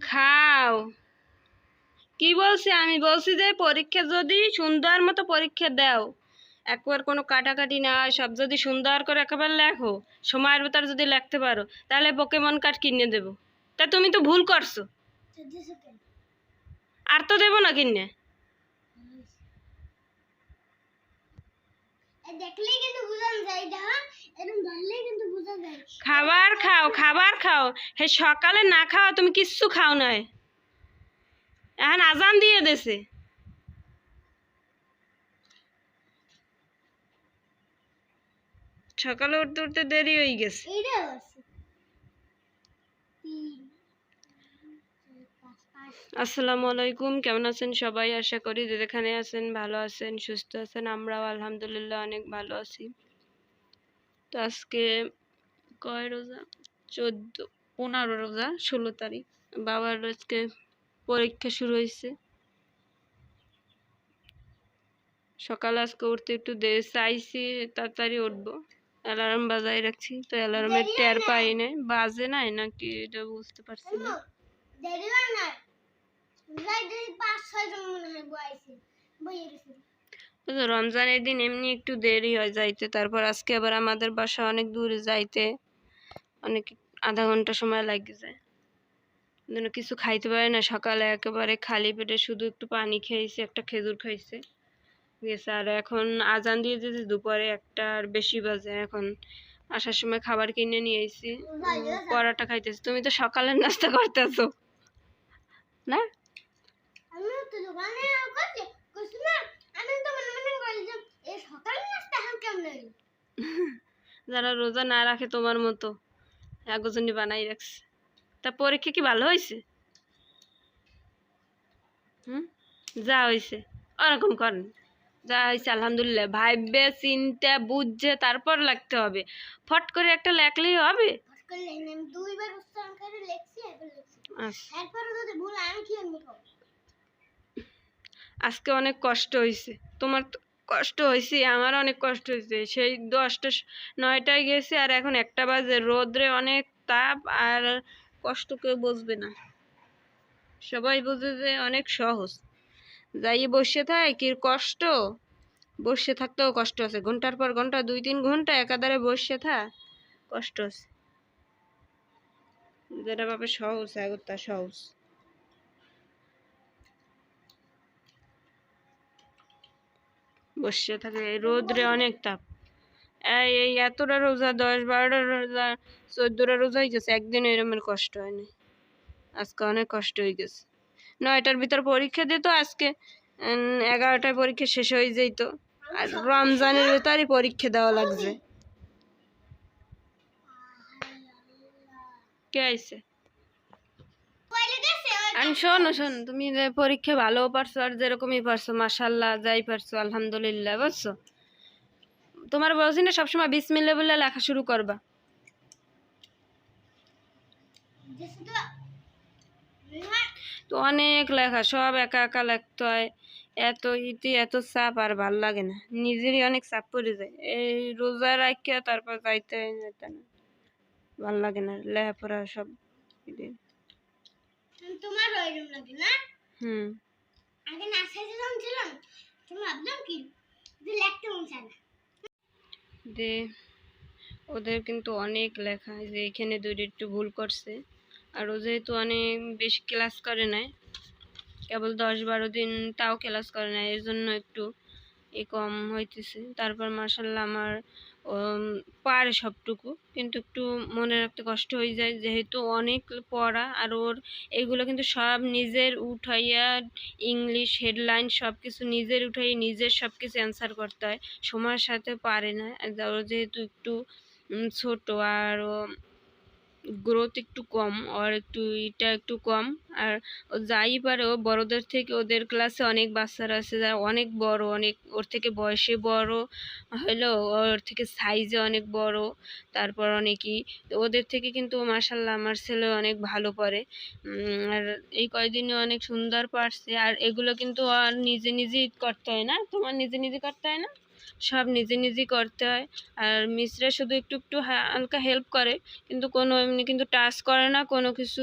খাও। কি বলছি? আমি বলছি যে পরীক্ষা যদি সুন্দর মতো পরীক্ষা দাও একবার কোনো কাটাকাটি না হয় সব যদি সুন্দর করে একেবারে লেখো সময়ের ভেতর যদি লিখতে পারো তাহলে পোকেমন কার্ড কিনে দেবো। তা তুমি তো ভুল করছ। আর তো দেবো না কিনে? দেখলেই কিন্তু বুঝান যায় দেখো এরকম ধরলেই কিন্তু বোঝা যায়। খাবার খাও খাবার খাও। হে সকালে না খাও তুমি কিচ্ছু খাও নাই। এখন আজান দিয়ে দেছে। সকালে উঠতে উঠতে দেরি হয়ে গেছে। আসসালামু আলাইকুম, কেমন আছেন সবাই? আশা করি যে যেখানে আছেন ভালো আছেন, সুস্থ আছেন, আমরাও আলহামদুলিল্লাহ অনেক ভালো আছি। তো আজকে কয় রোজা? চোদ্দ। পনেরো রোজা, ষোলো তারিখ। বাবার আজকে পরীক্ষা শুরু হয়েছে। সকাল আজকে উঠতে একটু দেরি চাইছি, তাড়াতাড়ি উঠবো। অ্যালার্ম বাজাই রাখছি, তো অ্যালার্মের টের পাই নাই। বাজে নাই নাকি? এটা বুঝতে পারছি না। রমজানের দিন এমনি একটু দেরি হয় যাইতে তারপর আজকে আবার আমাদের বাসা অনেক দূরে যাইতে অনেক আধা ঘণ্টা সময় লাগে যায়। যেন কিছু খাইতে পারে না সকালে একেবারে খালি পেটে শুধু একটু পানি খেয়েছে একটা খেজুর খাইছে। গেছে আর এখন আজান দিয়ে দিয়েছে দুপুরে একটা আর বেশি বাজে এখন আসার সময় খাবার কিনে নিয়ে এসেছি পরাটা খাইতেছি। তুমি তো সকালের নাস্তা করতেছো না? দোকানে করছি কইছি আমি তো মনে মনে করি যে এই সকালে নাস্তা কেমন যারা রোজা না রাখে তোমার মতো একজনই বানাই রাখছে। তা পরীক্ষা কি ভালো হয়েছে হুম? যা হয়েছে ওরকম করেন। যা হয়েছে আলহামদুলিল্লাহ। ভাববে চিন্তা বুঝছে তারপর লাগতে হবে। ফট করে একটা লেখলেই হবে? দুইবার করে লেখছি যদি ভুল আমি কি আজকে অনেক কষ্ট হয়েছে তোমার তো কষ্ট হয়েছে আমার অনেক কষ্ট হয়েছে সেই দশটা নয়টায় গেছে আর এখন একটা বাজে। রোদ্রে অনেক তাপ আর কষ্ট কেউ বুঝবে না। সবাই বুঝে যে অনেক সহজ। যাই বসে থাক কি কষ্ট? বসে থাকতেও কষ্ট আছে। ঘণ্টার পর ঘণ্টা, দুই তিন ঘণ্টা একাধারে বসে থাক কষ্ট আছে। যেটা ভাবে সহজ এখন তা সহজ। বসে থাকে রোদ্রে অনেক তাপ। এই এই এতটা রোজা দশ বারোটা রোজা, চোদ্দটা রোজা হয়ে গেছে একদিন এরমের কষ্ট হয়নি আজকে অনেক কষ্ট হয়ে গেছে। নয়টার ভিতর পরীক্ষা দিত, আজকে এগারোটায় পরীক্ষা শেষ হয়ে যেত আর রমজানের ভিতরই পরীক্ষা দেওয়া লাগছে। কে পয়লে গেছে ওই শোনো, শোন, তুমি পরীক্ষা ভালো পারছ আর যেরকমই পারছ মাসাল্লাহ যাই পারছ আলহামদুলিল্লাহ, বুঝছ? তোমার বলছি না সবসময় বিসমিল্লা বলে লেখা শুরু করবা। তো অনেক লেখা, সব একা একা লিখতে হয়। এত ইতি, এত চাপ আর ভালো লাগে না। নিজেরই অনেক চাপ পড়ে যায়। এই রোজা রাখিয়া তারপর যাইতে না। ভালো লাগে না লেখাপড়া সব। তোমার ওইরকম লাগে না? হুম। আগে নার্সারি যখন ছিলাম তুমি ভাবলাম কি যে লিখতে মন চায় না। যে ওদের কিন্তু অনেক লেখা যে এখানে দুইটা একটু ভুল করছে। আর ও যেহেতু অনেক বেশি ক্লাস করে নাই কেবল দশ বারো দিন তাও ক্লাস করে নাই এর জন্য একটু এ কম হইতেছে। তারপর মার্শাল্লাহ আমার পারে সবটুকু, কিন্তু একটু মনে রাখতে কষ্ট হয়ে যায় যেহেতু অনেক পড়া আর ওর এগুলো কিন্তু সব নিজের উঠাইয়া ইংলিশ হেডলাইন সব কিছু নিজের উঠাই নিজের সব কিছু অ্যান্সার করতে হয়। সময়ের সাথে পারে না। যেহেতু একটু ছোট আর গ্রোথ একটু কম, ওর একটু এটা একটু কম। আর যাই পারে, ও বড়দের থেকে ওদের ক্লাসে অনেক বাচ্চারা আছে, যারা অনেক বড়, অনেক, ওর থেকে বয়সে বড় হলেও ওর থেকে সাইজে অনেক বড়, তারপর অনেকই। ওদের থেকে কিন্তু মাসাল্লাহ আমার ছেলে অনেক ভালো পড়ে আর এই কয়দিনে অনেক সুন্দর পারছে। আর এগুলো কিন্তু আর নিজে নিজেই করতে হয় না? তোমার নিজে নিজে করতে হয় না? সব নিজে নিজেই করতে হয়। আর মিসরা শুধু একটু একটু হালকা হেল্প করে, কিন্তু কোনো এমনি কিন্তু টাচ করে না, কোনো কিছু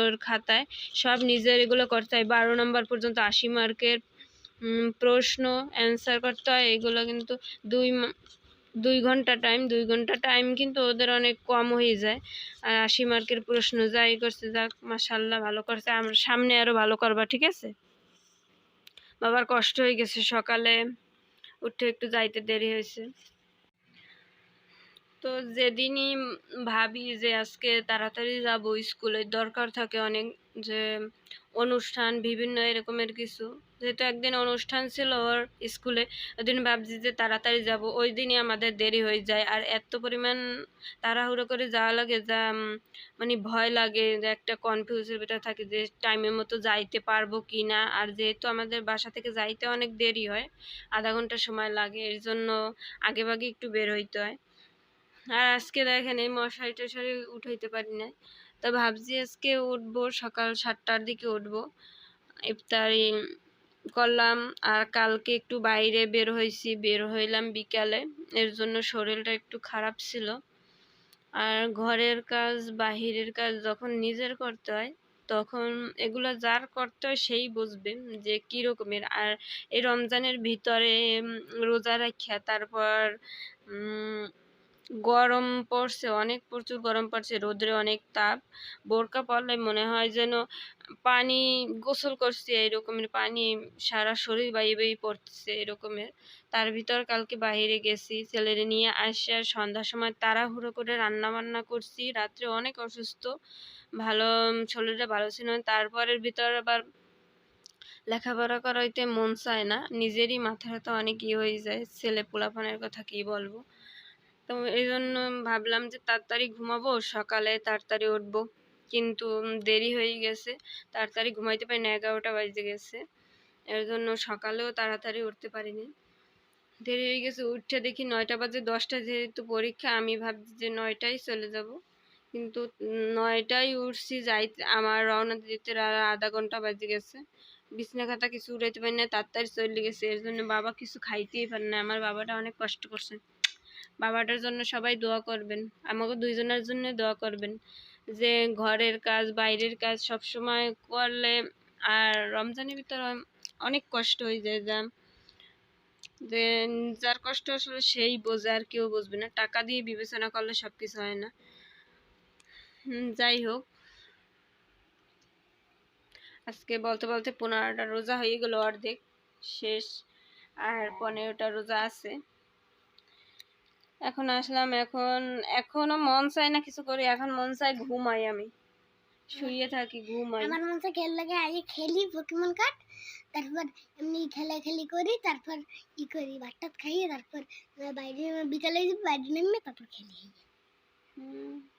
ওর খাতায়। সব নিজের এগুলো করতে হয়। বারো নম্বর পর্যন্ত আশি মার্কের প্রশ্ন অ্যান্সার করতে হয়। এগুলো কিন্তু দুই দুই ঘণ্টা টাইম দুই ঘণ্টা টাইম কিন্তু ওদের অনেক কম হয়ে যায়। আর আশি মার্কের প্রশ্ন যাই করছে, যাক মাসাল্লাহ ভালো করছে। আমরা সামনে আরও ভালো করবা, ঠিক আছে? বাবার কষ্ট হয়ে গেছে সকালে। উঠে একটু যাইতে দেরি হয়েছে। তো যেদিনই ভাবি যে আজকে তাড়াতাড়ি যাব স্কুলে দরকার থাকে অনেক, যে অনুষ্ঠান, বিভিন্ন এরকমের কিছু যেহেতু একদিন অনুষ্ঠান ছিল ওর স্কুলে, ওদিন ভাবছি যে তাড়াতাড়ি যাব। ওই দিনই আমাদের দেরি হয়ে যায়। আর এত পরিমাণ তাড়াহুড়ো করে যাওয়া লাগে যা মানে ভয় লাগে যে একটা কনফিউজের ভিতরে থাকে যে টাইমের মতো যাইতে পারব কি না আর যেহেতু আমাদের বাসা থেকে যাইতে অনেক দেরি হয়, আধা ঘণ্টা সময় লাগে, এর জন্য আগে ভাগে একটু বের হইতে হয়। আর আজকে দেখেন এই মশারি টশারি উঠাইতে পারি না তো ভাবছি আজকে উঠবো, সকাল সাতটার দিকে উঠবো। ইফতারি করলাম, আর কালকে একটু বাইরে বের হয়েছি। বের হইলাম বিকালে। এর জন্য শরীরটা একটু খারাপ ছিল। আর ঘরের কাজ, বাহিরের কাজ যখন নিজের করতে হয়, তখন এগুলো যার করতে হয় সেই বুঝবে যে কী রকমের। আর এই রমজানের ভিতরে রোজা রাখিয়া তারপর গরম পড়ছে, অনেক প্রচুর গরম পড়ছে, রোদ্রে অনেক তাপ। বোরকা পরলে মনে হয় যেন পানি গোসল করছে এরকমের পানি সারা শরীর বাইয়ে বাইয়ে পড়ছে এরকমের। তার ভিতর কালকে বাইরে গেছি, ছেলেরে নিয়ে আসে আর সন্ধ্যার সময় তাড়াহুড়ো করে রান্না বান্না করছি, রাত্রে অনেক অসুস্থ, ভালো শরীরটা ভালো ছিল তারপরের ভিতর আবার লেখাপড়া করাইতে মন চায় না, নিজেরই মাথা ব্যথা অনেক ইয়ে হয়ে যায়, ছেলে পোলাপানের কথা কি বলব? তো এই জন্য ভাবলাম যে তাড়াতাড়ি ঘুমাবো, সকালে তাড়াতাড়ি উঠবো। কিন্তু দেরি হয়ে গেছে, তাড়াতাড়ি ঘুমাইতে পারি না, এগারোটা বাজে গেছে। এর জন্য সকালেও তাড়াতাড়ি উঠতে পারিনি। দেরি হয়ে গেছে, উঠে দেখি নয়টা বাজে, দশটা যেহেতু পরীক্ষা, আমি ভাবছি যে নয়টায় চলে যাব। কিন্তু নয়টায় উঠছি, যাইতে, আমার রওনা দিতে আধা ঘণ্টা বাজে গেছে। বিছনা খাতা কিছু উড়াইতে পারি না, তাড়াতাড়ি চলে গেছে। এর জন্য বাবা কিছু খাইতেই পারে না, আমার বাবাটা অনেক কষ্ট করছে। বাবাটার জন্য সবাই দোয়া করবেন আমাকে দুইজনের জন্য দোয়া করবেন যে ঘরের কাজ, বাইরের কাজ সব সময় করলে আর রমজানের ভিতরে অনেক কষ্ট হয়ে যায় যা, যে যার কষ্ট আসলে সেই বোঝে, আর কেউ বুঝবে না। টাকা দিয়ে বিবেচনা করলে সব কিছু হয় না। যাই হোক। আজকে বলতে বলতে পনেরোটা রোজা হয়ে গেল অর্ধেক, শেষ। আর পনেরোটা রোজা আছে। এখন আসলাম এখন এখনও মন চায় না কিছু করি এখন মন চায় ঘুমাই আমি। শুয়ে থাকি ঘুমাই। আমার মন চাই খেল লাগে আগে খেলি পোকেমন কার্ড তারপর এমনি খেলা খেলি করি তারপর ই করি ভাতটাত খাইয়ে তারপর বাইরে বিকালে যাবি, বাইরে নেমে তারপর খেলি।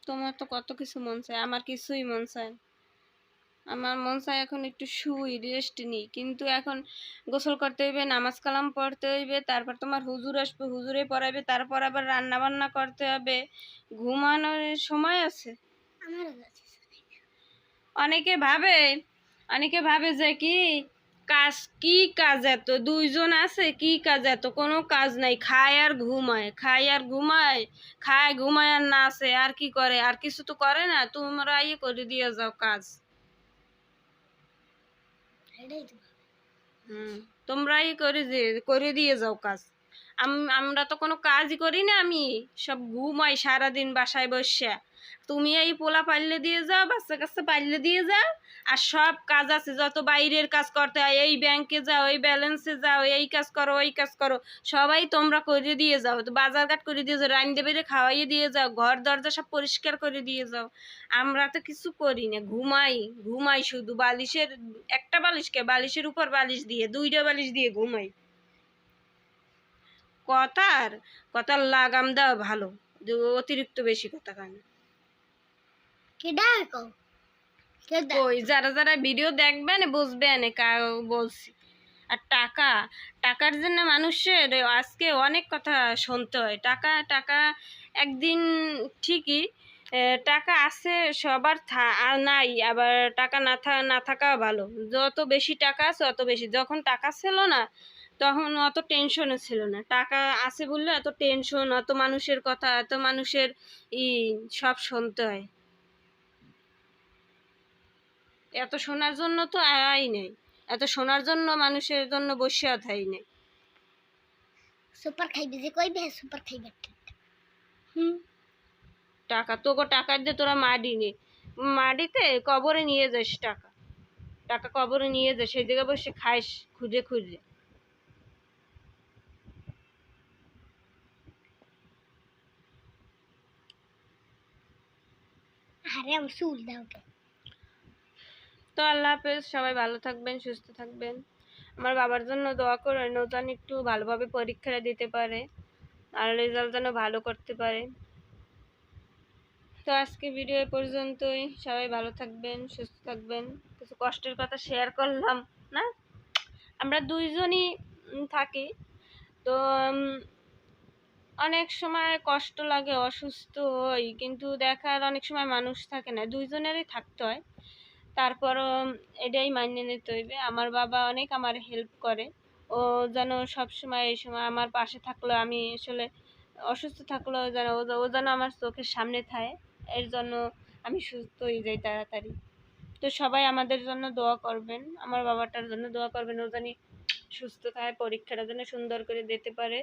তোমার তো কত কিছু মন চায় আমার কিছুই মন চায় না। আমার মন চায় এখন একটু শুই রেস্ট নিই। কিন্তু এখন গোসল করতে হইবে নামাজ কালাম পড়তে হইবে তারপর তোমার হুজুর আসবে হুজুরে পড়াবে তারপর আবার রান্না বান্না করতে হবে। ঘুমানোর সময় আছে? অনেকে ভাবে অনেকে ভাবে যে কি কাজ কি কাজ এত? দুইজন আছে কি কাজ এত? কোনো কাজ নাই খায় আর ঘুমায় খায় আর ঘুমায় খায় ঘুমায় আর নাচে আর কি করে? আর কিছু তো করে না তোমরা ইয়ে করে দিয়ে যাও কাজ। হুম, তোমরাই করে করে দিয়ে যাও কাজ। আম- আমরা তো কোনো কাজই করি না আমি, সব ঘুমাই সারাদিন বাসায় বসে। তুমি এই পোলা পাল্লে দিয়ে যাও, বাচ্চা কাচ্চা পাল্লে দিয়ে যাও, আর সব কাজ আছে, যত বাইরের কাজ করতে হয়, এই ব্যাংকে যাও, এই ব্যালেন্সে যাও, এই কাজ করো, ওই কাজ করো, সবাই তোমরা করে দিয়ে যাও, তো বাজার ঘাট করে দিয়ে যাও, রান্না বেড়ে খাওয়াইয়ে দিয়ে যাও, ঘর দরজা সব পরিষ্কার করে দিয়ে যাও, আমরা তো কিছু করি না, ঘুমাই ঘুমাই শুধু, বালিশের, একটা বালিশকে বালিশের উপর বালিশ দিয়ে, দুইটা বালিশ দিয়ে ঘুমাই। কথার কথার লাগাম দেওয়া ভালো, অতিরিক্ত বেশি কথা কান ওই যারা যারা ভিডিও দেখবেন, বুঝবেন বলছি। আর টাকা, টাকার জন্য মানুষের আজকে অনেক কথা শুনতে হয়। টাকা টাকা একদিন ঠিকই টাকা আছে, সবার নাই, আবার টাকা না থা না থাকা ভালো। যত বেশি টাকা আছে, অত বেশি। যখন টাকা ছিল না, তখন অত টেনশনও ছিল না। টাকা আছে বললে এত টেনশন, অত মানুষের কথা এত মানুষের ই সব শুনতে হয়। এত শোনার জন্য তো আয় নেই। এত শোনার জন্য মানুষের জন্য বসে থাই নেই। সুপার খাইবে যে কইবে সুপার খাইবে হুম? টাকা তোকে টাকা দিয়ে তোরা মাডি নে। মাডিতে কবরে নিয়ে যাস টাকা। টাকা কবরে নিয়ে যাস সেই জায়গায় বসে খাইস খুঁজে খুঁজে। আরে আমি চুল দাও তো আল্লাহ হাফেজ, সবাই ভালো থাকবেন, সুস্থ থাকবেন। আমার বাবার জন্য দোয়া করেন ও যেন একটু ভালোভাবে পরীক্ষাটা দিতে পারে আর রেজাল্ট যেন ভালো করতে পারে। তো আজকে ভিডিও এ পর্যন্তই। সবাই ভালো থাকবেন, সুস্থ থাকবেন। কিছু কষ্টের কথা শেয়ার করলাম, না? আমরা দুইজনই থাকি, তো অনেক সময় কষ্ট লাগে, অসুস্থ হই, কিন্তু দেখার অনেক সময় মানুষ থাকে না, দুইজনেরই থাকতে হয়। তারপরও এটাই মানিয়ে নিতে হইবে। আমার বাবা অনেক আমার হেল্প করে। ও যেন সব সময় এই সময় আমার পাশে থাকল আমি আসলে অসুস্থ থাকলেও যেন ও যেন আমার চোখের সামনে থাকে, এর জন্য আমি সুস্থ হয়ে যাই তাড়াতাড়ি। তো সবাই আমাদের জন্য দোয়া করবেন। আমার বাবাটার জন্য দোয়া করবেন। ও জানি সুস্থ থাকে, পরীক্ষাটা যেন সুন্দর করে দিতে পারে।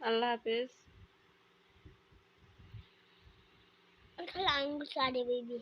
আল্লাহ হাফেজ। আঙ্গুল